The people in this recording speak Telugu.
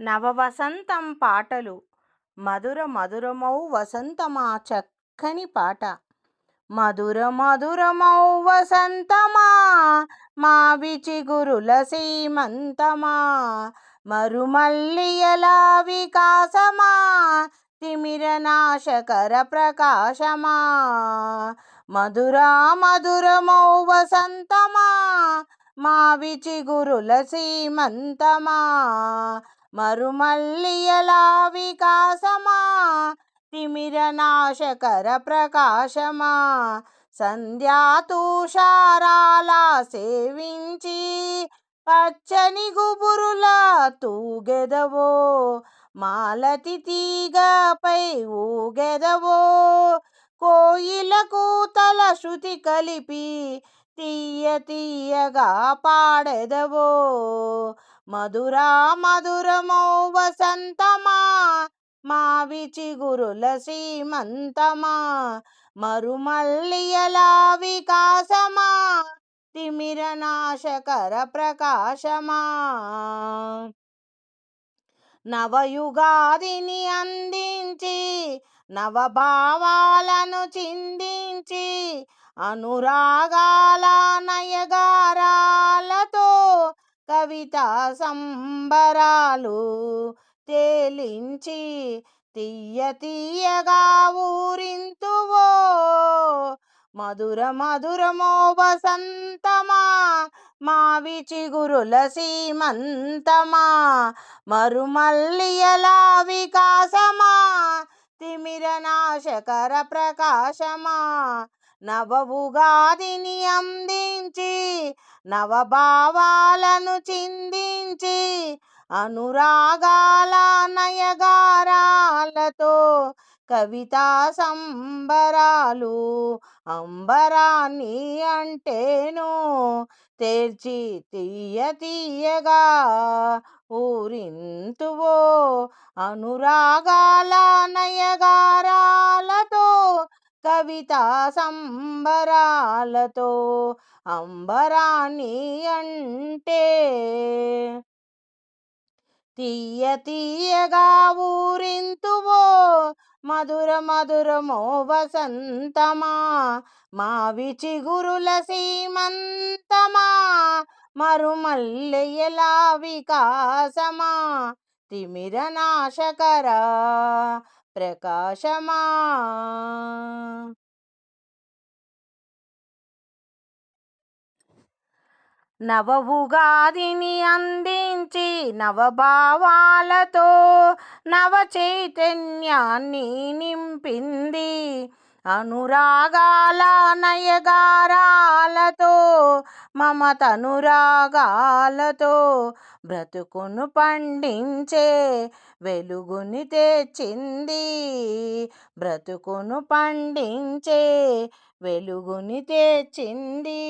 నవవసంతం పాటలు. మధుర మధురమౌ వసంతమా చక్కని పాట. మధుర మధురమౌ వసంతమా మా విచిగురుల సీమంతమా మరుమల్లియల వికాసమా తిమిర నాశకర ప్రకాశమా. మధురా మధురమౌ వసంతమా మా విచిగురుల సీమంతమా మరుమల్లియలా వికాసమా తిమిర నాశకర ప్రకాశమా సంధ్యాతుషారాల సేవించి పచ్చని గుబురుల తూగెదవో? మాలతి తీగపై ఊగెదవో? కోయిల కూతల శృతి కలిపి తీయ తీయగా పాడెదవో? మధురా మధురమో వసంతమా మా విచిగురుల సీమంతమా మరుమల్లియలా వికాసమా తిమిర నాశకర ప్రకాశమా. నవయుగాదిని అందించి నవభావాలను చిందించి అనురాగాల కవితా సంబరాలు తేలించి తీయ తీయగా ఊరింతువో. మధుర మధురమో వసంతమా మావి చిగురుల సీమంతమా మరుమల్లియలా వికాసమా తిమిర నాశకర ప్రకాశమా. నవవుగాదిని అందించి నవభావాలను చిందించి అనురాగాల నయగారాలతో కవితా సంబరాలు అంబరాన్ని అంటేను తెర్చి తీయ తీయగా ఊరింతువో అనురాగాల నయగారాలతో కవితా సంబరాలతో అంబరాన్ని అంటే తీయ తీయగా ఊరింతువో మధుర మధురమో వసంతమా? మావి చిగురుల సీమంతమా? మరుమల్లెయలా వికాసమా? తిమిర నాశకర ప్రకాశమా? నవవుగాదిని అందించి నవభావాలతో నవ చైతన్యాన్ని నింపింది. అనురాగాల నయగారాలతో మమతనురాగాలతో బ్రతుకును పండించే వెలుగుని తెచ్చింది. బ్రతుకును పండించే వెలుగుని తెచ్చింది.